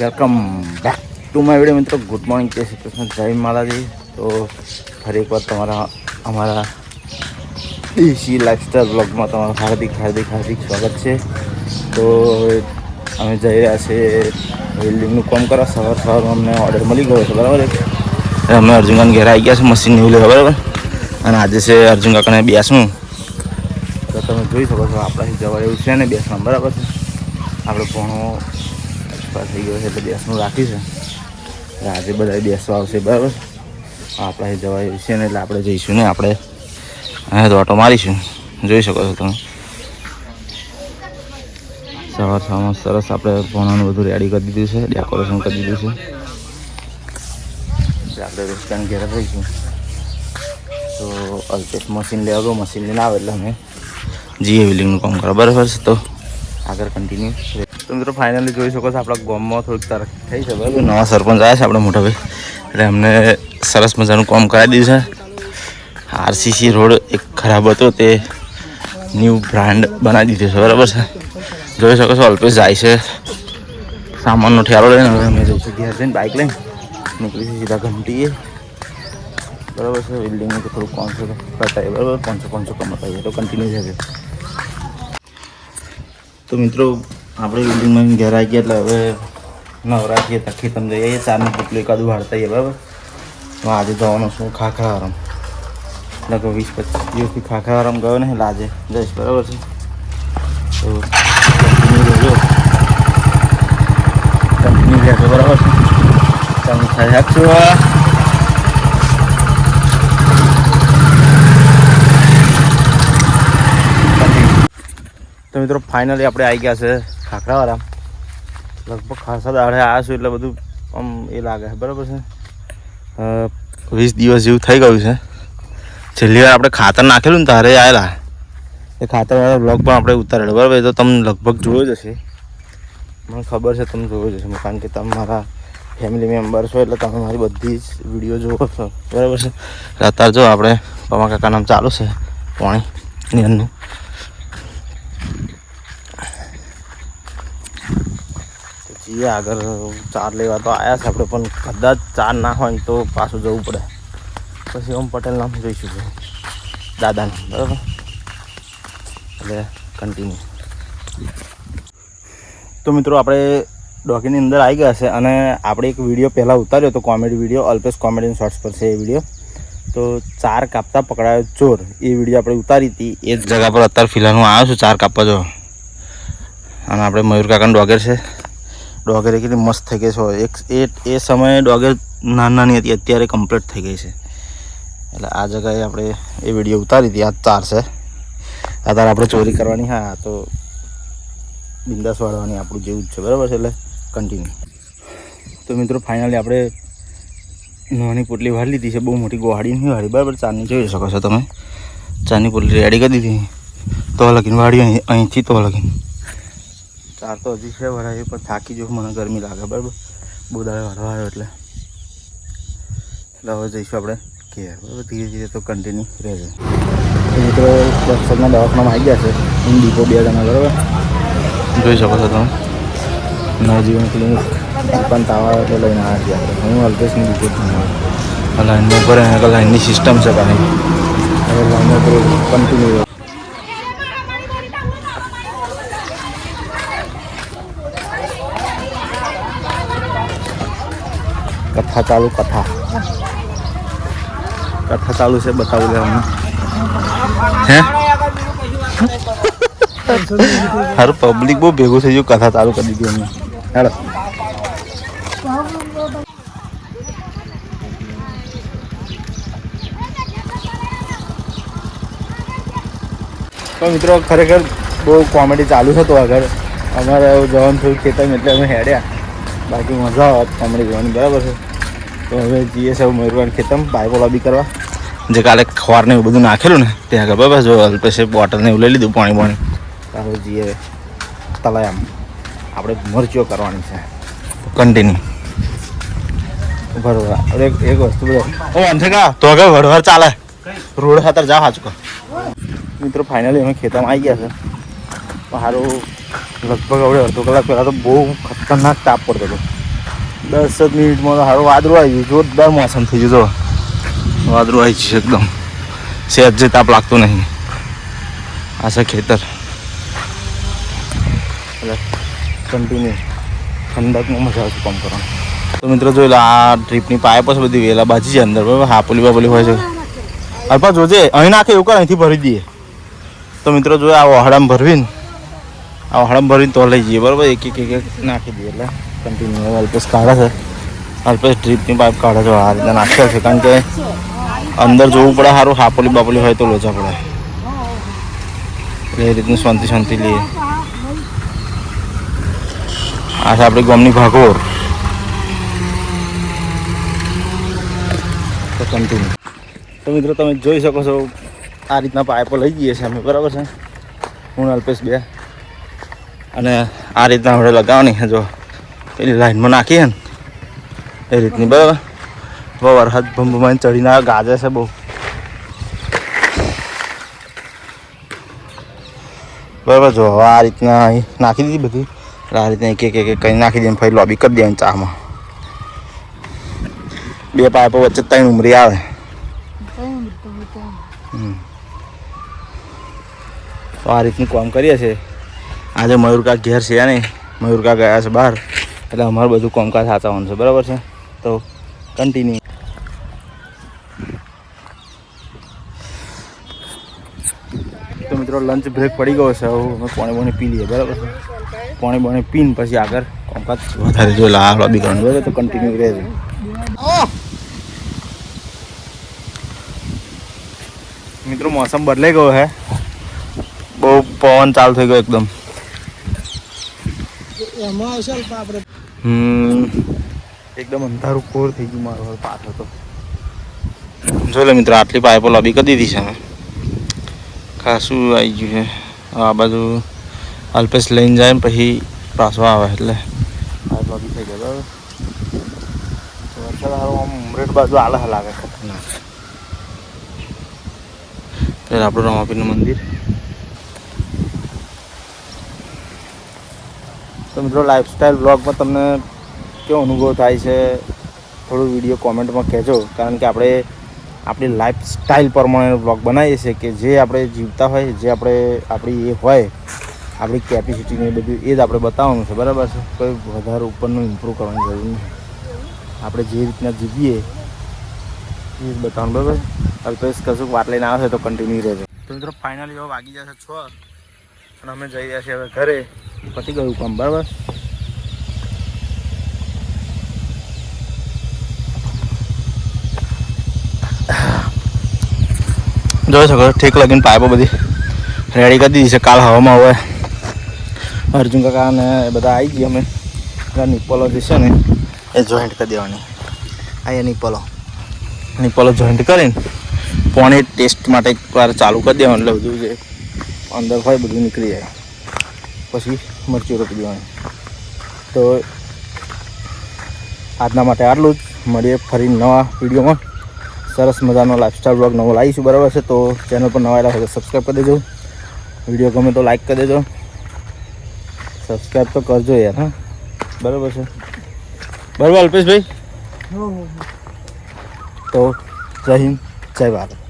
Welcome back to my video મિત્રો. Good morning જય શ્રી કૃષ્ણ. જય માલાજી તો ફરી એકવાર તમારા, અમારા દેશી લાઇફસ્ટાઈલ બ્લોગમાં તમારું હાર્દિક હાર્દિક હાર્દિક સ્વાગત છે. તો અમે જઈ રહ્યા છીએ વેલ્ડિંગનું કામ કરવા. સવાર સવારમાં અમને ઓર્ડર મળી ગયો છે, બરાબર અમે અર્જુન કાકા ઘેર આવી ગયા છે મશીન એવું લેવા બરાબર? અને આજે છે અર્જુન કાકાને બેસવું. તો તમે જોઈ શકો છો, આપણાથી જવા એવું છે ને બેસવાનું, બરાબર છે? આપણે ભણો એક્સપાયર થઈ ગયો છે, એટલે બેસનું રાખ્યું છે. આજે બધા બેસવા આવશે, બરાબર? આપણે જવાય છે ને, એટલે આપણે જઈશું ને, આપણે અહીંયા તો ઓટો મારીશું. જોઈ શકો છો તમે. સવાર સવારમાં સરસ આપણે ભણવાનું બધું રેડી કરી દીધું છે ડેકોરેશન કરી દીધું છે. આપણે રેસ્ટોરન્ટ ઘેર રહીશું. તો અલ્પેશ મશીન લેવા ગયો મશીન લઈને આવે એટલે અમે જીએ વિલિંગનું કામ કરો બરાબર છે તો આગળ કન્ટિન્યુ તો મિત્રો ફાઇનલી જોઈ શકો છો આપણા ગામમાં થોડીક તરક્કી થઈ છે, બરાબર? નવા સરપંચ આવ્યા છે આપણા મોટા ભાઈ. એટલે અમને સરસ મજાનું કામ કરાવી દીધું છે. આરસીસી રોડ એક ખરાબ હતો, તે ન્યૂ બ્રાન્ડ બનાવી દીધો છે, બરાબર છે. જોઈ શકો છો, અલ્પેશ જાય છે. સામાનનો ઠેરો લઈને હવે અમે જઈશું ઘેર જઈને બાઇક લઈને નીકળીશું સીધા ઘંટીએ. બરાબર છે બિલ્ડિંગનું થોડું પાંચસો કટાય બરાબર? પાંચસો પાંચસો કમાતા તો કન્ટિન્યુ છે તો મિત્રો આપણે બિલ્ડિંગમાં ઘેર આવી ગયા એટલે હવે નવરાત્રી તખી તમે જઈએ ચારની પુટલી એકાદું વાળતા બરાબર? હું આજે જવાનો છું ખાખરા આરામ લગભગ વીસ પચીસ દિવસથી ખાખરા આરામ ગયો ને આજે જઈશ, બરાબર છે? તો રહેજો. કન્ટિન્યુ રહેજો, બરાબર છે? તમે થઈ શકશો તો મિત્રો ફાઇનલી આપણે આવી ગયા છે. ખાખરાવાળા લગભગ ખાસા દાડે આવ્યા છું એટલે બધું આમ એ લાગે છે. બરાબર છે? વીસ દિવસ જેવું થઈ ગયું છે. છેલ્લી વાર આપણે ખાતર નાખેલું ને તારે આવેલા એ ખાતરવાળા બ્લોગ પણ આપણે ઉતારેલો. બરાબર એ તો તમને લગભગ જોયો જ હશે. મને ખબર છે તમે જોયો જ હશે. કારણ કે તમે મારા ફેમિલી મેમ્બર છો એટલે તમે મારી બધી જ વીડિયો જોવો છો. બરાબર છે? અત્યારે જો આપણે પમા કાકા ચાલુ છે. પાણી એનું જઈએ આગળ ચાર લેવા તો આવ્યા છે આપણે, પણ કદાચ ચાર ના હોય ને તો પાછું જવું પડે. પછી ઓમ પટેલ નામ જોઈશું દાદાનું, બરાબર? એટલે કન્ટિન્યુ તો મિત્રો, આપણે ડોકીની અંદર આવી ગયા છે અને આપણે એક વીડિયો પહેલાં ઉતાર્યો હતો, comedy video, Alpesh comedy shorts પર છે એ વીડિયો. તો ચાર કાપતા પકડાયો ચોર. એ વીડિયો આપણે ઉતારી હતી. એ જ જગા પર અત્યારે ફિલહાલ હું આવ્યો છું, ચાર કાપવા જો અને આપણે મયુર કાકાનું ડોગર છે. ડોગર કેટલી મસ્ત થઈ ગઈ છે. એક એ એ સમયે ડોગે નાની નાની હતી, અત્યારે કમ્પ્લીટ થઈ ગઈ છે. એટલે આ જગાએ આપણે એ વીડિયો ઉતારી હતી, આ ચાર છે. આ તારે આપણે ચોરી કરવાની, હા તો બિંદાસ વાળવાની આપણું જેવું જ છે, બરાબર છે, એટલે કન્ટિન્યુ તો મિત્રો ફાઇનલી આપણે નાની પોટલી વાળી લીધી છે, બહુ મોટી ગોહાડી નહીં વાળી, બરાબર ચાની જોઈ શકો છો તમે. ચાની પોટલી રેડી કરી દીધી. તો લગીને વાળી અહીં, અહીંથી તો લગીને. ચાર તો હજી છે વરાય પણ થાકી જો મને ગરમી લાગે બરાબર? બહુ દાડે વાળવા આવ્યો એટલે. એટલે હવે જઈશું આપણે ઘેર બરાબર? ધીરે ધીરે તો કન્ટિન્યુ રહેશે મિત્રો દર્શકના દવાખાનામાં આવી ગયા છે. હું ડીપો બે જણા બરાબર? જોઈ શકો છો તમે. નવજીવન ક્લિનિક તાવ તાવા એટલે લઈને આવ્યા છીએ આપણે. હું અલ્પેશની ડીપો લાઈનમાં ઉપર લાઈનની સિસ્ટમ છે પાછી હવે લાઈન ઉપર કન્ટિન્યુ કથા ચાલુ કથા. કથા ચાલુ છે બતાવું લેવાનું હે? હર પબ્લિક બહુ ભેગું થઈ ગયું કથા ચાલુ કરી દીધી અમે હેડો તો મિત્રો ખરેખર બહુ કોમેડી ચાલુ હતો આગળ. અમારે જવાનું થયું ખેતર એટલે અમે હેડ્યા. બાકી મજા આવત કોમેડી જોવાની બરાબર છે? તો હવે જઈએ છે મયુરભાઈ ખેતમ બાઇકો લાબી કરવા. જે કાલે ખોરને એવું બધું નાખેલું ને ત્યાં આગળ બરાબર જો અલ્પેશે બોટલને એવું લઈ લીધું પાણી પાણી. હવે જઈએ તલાયામ. આપણે મરચીઓ કરવાની છે. કન્ટિન્યુ બરોબર હવે એક એક વસ્તુ બધો ઓ અંધે કા તો આગળ વડવાર ચાલે. રોડ ખાતર જા હાચકો મિત્રો ફાઇનલી અમે ખેતરમાં આવી ગયા છે. સારું લગભગ હવે અડધો કલાક પહેલાં તો બહુ ખતરનાક તાપ પડતો હતો. દસ જ મિનિટમાં તો સારું વાદળું આવી ગયું. જોરદાર મોસમ થઈ ગયું, જો. વાદળું આવી ગયું એકદમ. સહેજ જે તાપ લાગતો નહીં. આ છે ખેતર. એટલે કન્ટિન્યુ ઠંડકમાં મજા આવશે કામ કરવાનું. તો મિત્રો જોઈ આ ટ્રીપની પાઇપ છે બધી વેલા બાજી છે અંદર, બરાબર? હાપોલી બાપોલી હોય છે. અલ્પા, જોજે. અહીં નાખે એવું કર, અહીંથી ભરી દઈએ. તો મિત્રો જોયે આ વહાડામાં ભરવીને, આ વહાડામાં ભરીને તો લઈ જઈએ, બરાબર? એક એક એક નાખી દઈએ, એટલે. કન્ટિન્યુ અલ્પેશ કાઢે છે અલ્પેશ ડ્રીપની પાઇપ કાઢે છે આ રીતે નાખે છે કારણ કે અંદર જોવું પડે સારું હાપોલી બાપોલી હોય તો લોચા પડે એ રીતનું શાંતિ શાંતિ લઈએ આ છે આપણી ગામની ભાગોર તો કન્ટિન્યુ તો મિત્રો તમે જોઈ શકો છો આ રીતના પાઇપો લઈ જઈએ છીએ અમે બરાબર છે હું અલ્પેશ બે અને આ રીતના આપણે લગાવવાની જો પેલી લાઈનમાં નાખીએ ને. એ રીતની બરાબર. બહુ વરસાદ ભંભમાં ચડીને ગાજે છે બહુ. બરાબર, જો હવે આ રીતના નાખી દીધી બધી. આ રીતના એક એક એક કંઈ નાખી દઈએ ફરી લોબી કરી દેવાની ચામાં. બે પાઇપો વચ્ચે ત્રણ ઉમરી આવે. તો આ રીતનું કામ કરીએ છીએ. આજે મયુરકા ઘેર છે નહીં. મયુરકા ગયા છે બહાર. એટલે અમારું બધું કોમકાજ સાચવવાનું છે. બરાબર છે? તો કન્ટિન્યુ તો મિત્રો લંચ બ્રેક પડી ગયો છે. હવે અમે પોણે પાણી પી લઈએ. બરાબર છે? પોણે પાણી પીને પછી આગળ કોમકાજ વધારે જો આ લોબી કરવાનું બરાબર તો કન્ટિન્યુ રહે મિત્રો મોસમ બદલાઈ ગયો છે બહુ પવન ચાલુ થઈ ગયો એકદમ. એમાં આવશે આપણે. એકદમ અંધારું કોર થઈ ગયું મારો હવે હતો જો લે મિત્રો આટલી પાઇપો લોબી કરી દીધી છે. અમે ખાસું આવી ગયું છે. આ બાજુ અલ્પેશ લઈને જાય ને પછી પાછો આવે એટલે. પાઇપ લોબી થઈ ગયો તો વરસાદ આમ ઉમરેટ બાજુ આલે લાગે ખતરનાક આપણું રમાપીરનું મંદિર. તો મિત્રો લાઇફસ્ટાઈલ બ્લોગમાં તમને કેવો અનુભવ થાય છે? થોડું વીડિયો કોમેન્ટમાં કહેજો. કારણ કે આપણે આપણી લાઇફસ્ટાઈલ પ્રમાણે બ્લોગ બનાવીએ છીએ કે જે આપણે જીવતા હોય, જે આપણે, આપણી એ હોય, આપણી કેપેસિટીને એ બધું એ જ આપણે બતાવવાનું છે. બરાબર છે? કોઈ વધારે ઉપરનું ઇમ્પ્રૂવ કરવાની જરૂર નહીં. આપણે જે રીતના જીવીએ, એ જ બતાવવાનું. બરાબર અલ્પેશ કશું વાત લઈને આવે છે તો કન્ટિન્યુ રહેશે તો મિત્રો ફાઇનલી હવે વાગી જશે છ. અને અમે જઈ રહ્યા છીએ હવે ઘરે. પતી ગયું કામ, બરાબર? જોઈ શકો, ઠીક લગીને પાઇપો બધી રેડી કરી દીધી છે, કાલ હવામાં હવે. અર્જુન કાકા અને બધા આવી ગયા અમે. નિપોલો જે ને, એ જોઈન્ટ કરી દેવાની. અહીંયા નિપલો નિપલો જોઈન્ટ કરીને પોણી ટેસ્ટ માટે એકવાર ચાલુ કરી દેવાનું, એટલે બધું જે અંદર હોય બધું નીકળી જાય. પછી મરચું રોપી દેવાની. તો આજના માટે આટલું જ. મળીએ ફરી નવા વિડીયોમાં. સરસ મજાનો લાઈફસ્ટાઈલ બ્લોગ નવો લાવીશું. બરાબર છે? તો ચેનલ પર નવા આવ્યા હોય તો સબસ્ક્રાઈબ કરી દેજો. વીડિયો ગમે તો લાઈક કરી દેજો. સબસ્ક્રાઈબ તો કરજો યાર હા? બરાબર છે? બરાબર અલ્પેશભાઈ? તો જય હિન્દ જય ભારત.